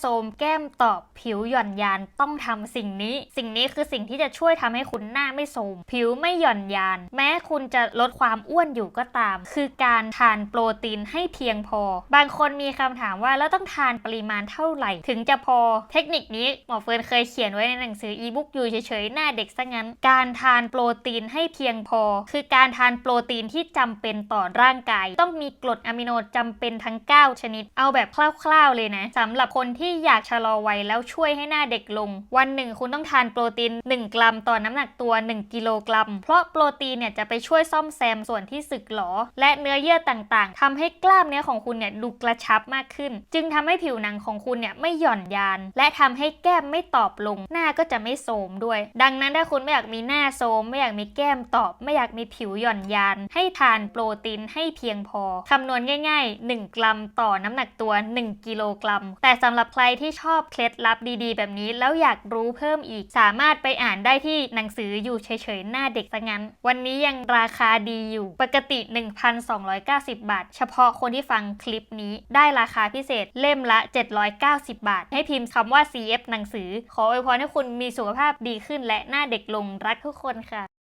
โทมแก้มตอบผิวหย่อนยานต้องทำสิ่งนี้ สิ่งนี้คือสิ่งที่จะช่วยทำให้คุณหน้าไม่โทมผิวไม่หย่อนยาน แม้คุณจะลดความอ้วนอยู่ก็ตาม คือการทานโปรตีนให้เพียงพอ บางคนมีคำถามว่าแล้วต้องทานปริมาณเท่าไหร่ ถึงจะพอ เทคนิคนี้หมอเฟิร์นเคยเขียนไว้ในหนังสืออีบุ๊กอยู่เฉยๆหน้าเด็กซะงั้น การทานโปรตีนให้เพียงพอ คือการทานโปรตีนที่จำเป็นต่อร่างกาย ต้องมีกรดอะมิโนจำเป็นทั้ง 9 ชนิด เอาแบบคร่าวๆเลยนะสำหรับคนที่อยากชะลอวัยแล้วช่วยให้หน้าเด็กลง วันหนึ่งคุณต้องทานโปรตีน 1 กรัมต่อน้ำหนักตัว 1 กิโลกรัม เพราะโปรตีนเนี่ยจะไปช่วยซ่อมแซมส่วนที่สึกหรอ และเนื้อเยื่อต่างๆทำให้กล้ามเนื้อของคุณเนี่ยดูกระชับมากขึ้น จึงทำให้ผิวหนังของคุณเนี่ยไม่หย่อนยาน และทำให้แก้มไม่ตอบลง หน้าก็จะไม่โทมด้วย ดังนั้นถ้าคุณไม่อยากมีหน้าโทมไม่อยากมีแก้มตอบ ไม่อยากมีผิวหย่อนยาน ให้ทานโปรตีนให้เพียงพอคำนวณง่าย ๆ 1 กรัมต่อน้ำหนักตัว 1 กิโลกรัม แต่สำหรับใครที่ชอบเคล็ดลับดีๆ แบบนี้ แล้วอยากรู้เพิ่มอีก สามารถไปอ่านได้ที่หนังสืออยู่เฉยๆ หน้าเด็กซะงั้น วันนี้ยังราคาดีอยู่ ปกติ 1,290 บาท เฉพาะคนที่ฟังคลิปนี้ได้ราคาพิเศษเล่มละ 790 บาท ให้พิมพ์คำว่า CF หนังสือ ขออวยพรให้คุณมีสุขภาพดีขึ้นและหน้าเด็กลงรักทุกคนค่ะ